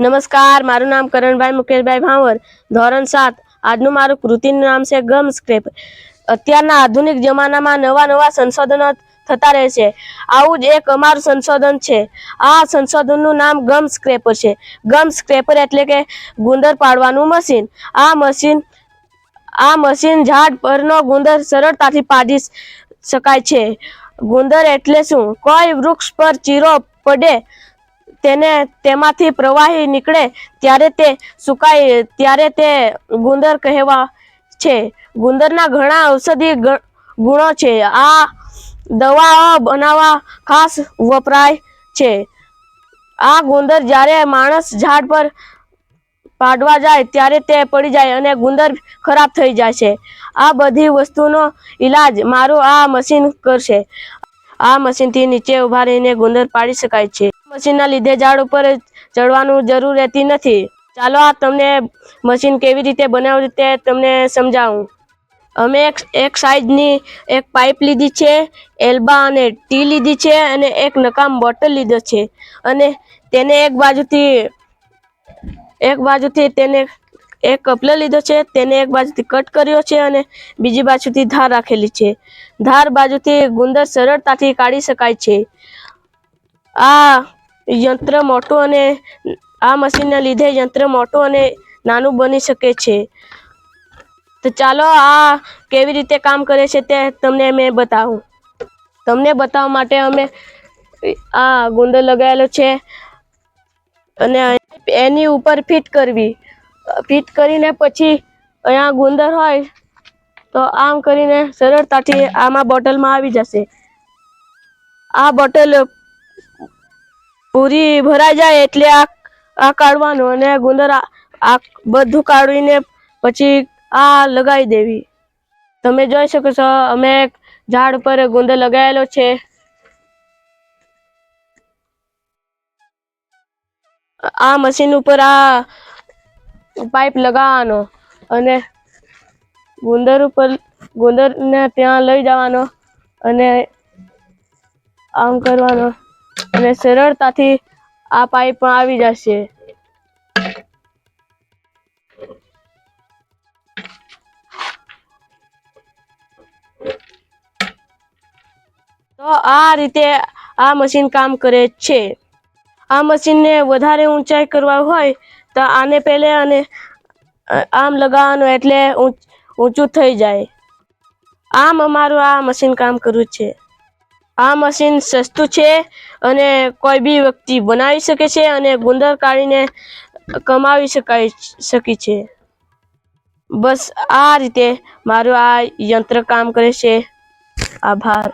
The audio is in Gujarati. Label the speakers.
Speaker 1: નમસ્કાર, મારું નામ કરણભાઈ મુકેશભાઈ ભાવર, ધોરણ સાત. આજનું મારું કૃતિનું નામ છે ગમ સ્ક્રેપ. અત્યારના આધુનિક જમાનામાં નવા નવા સંશોધનો થતા રહે છે. આવું જ એક અમારું સંશોધન છે. આ સંશોધનનું નામ ગમ સ્ક્રેપર છે. ગમ સ્ક્રેપર એટલે કે ગુંદર પાડવાનું મશીન. આ મશીન આ મશીન ઝાડ પરનો ગુંદર સરળતાથી પાડી શકાય છે. ગુંદર એટલે શું? કોઈ વૃક્ષ પર ચીરો પડે તેને તેમાંથી પ્રવાહી નીકળે ત્યારે તે સુકાય ત્યારે તે ગુંદર કહેવા છે. ગુંદરના ઘણા ઔષધિ ગુણો છે. આ દવાઓ બનાવવા ખાસ વપરાય છે. આ ગુંદર જ્યારે માણસ ઝાડ પર પાડવા જાય ત્યારે તે પડી જાય અને ગુંદર ખરાબ થઈ જાય છે. આ બધી વસ્તુનો ઈલાજ મારું આ મશીન કરશે. આ મશીનથી નીચે ઊભા રહીને ગુંદર પાડી શકાય છે. મશીનના લીધે ઝાડ ઉપર ચડવાનું જરૂર રહેતી નથી. ચાલો આ તમને મશીન કેવી રીતે બનાવવી તે તમને સમજાવું. અમે એક એક સાઈઝની એક પાઇપ લીધી છે, એલ્બા અને ટી લીધી છે અને એક નકામ બોટલ લીધો છે. અને તેને એક બાજુથી એક બાજુથી તેને એક કપલો લીધો છે, તેને એક બાજુથી કટ કર્યો છે અને બીજી બાજુથી ધાર રાખેલી છે. ધાર બાજુથી ગુંદર સરળતાથી કાઢી શકાય છે. આ યંત્ર મોટું અને આ મશીનના લીધે યંત્ર મોટું અને નાનું બની શકે છે. તો ચાલો આ કેવી રીતે કામ કરે છે તે તમને મેં બતાવું. તમને બતાવવા માટે અમે આ ગુંદર લગાવેલો છે અને એની ઉપર ફિટ કરવી. ફિટ કરીને પછી અહીંયા ગુંદર હોય તો આમ કરીને સરળતાથી આમાં બોટલમાં આવી જશે. આ બોટલ પૂરી ભરાઈ જાય એટલે આ આ કાઢવાનું અને ગુંદર આ બધું કાઢીને પછી આ લગાવી દેવી. તમે જોઈ શકો છો, અમે ઝાડ પર ગુંદર લગાવેલો છે. આ મશીન ઉપર આ પાઇપ લગાવવાનો અને ગુંદર ઉપર, ગુંદરને ત્યાં લઈ જવાનો અને આમ કરવાનો. અને સરળતાથી આ પાઇપમાં આવી જશે. તો આ રીતે આ મશીન કામ કરે છે. આ મશીનને વધારે ઊંચાઈ કરવા હોય તો આને પહેલે અને આમ લગાવવાનું એટલે ઊંચું થઈ જાય. આમ અમારું આ મશીન કામ કરવું છે. આ મશીન સસ્તું છે અને કોઈ બી વ્યક્તિ બનાવી શકે છે અને ગુંદર કાઢીને કમાવી શકાય શકી છે. બસ આ રીતે મારું આ યંત્ર કામ કરે છે. આભાર.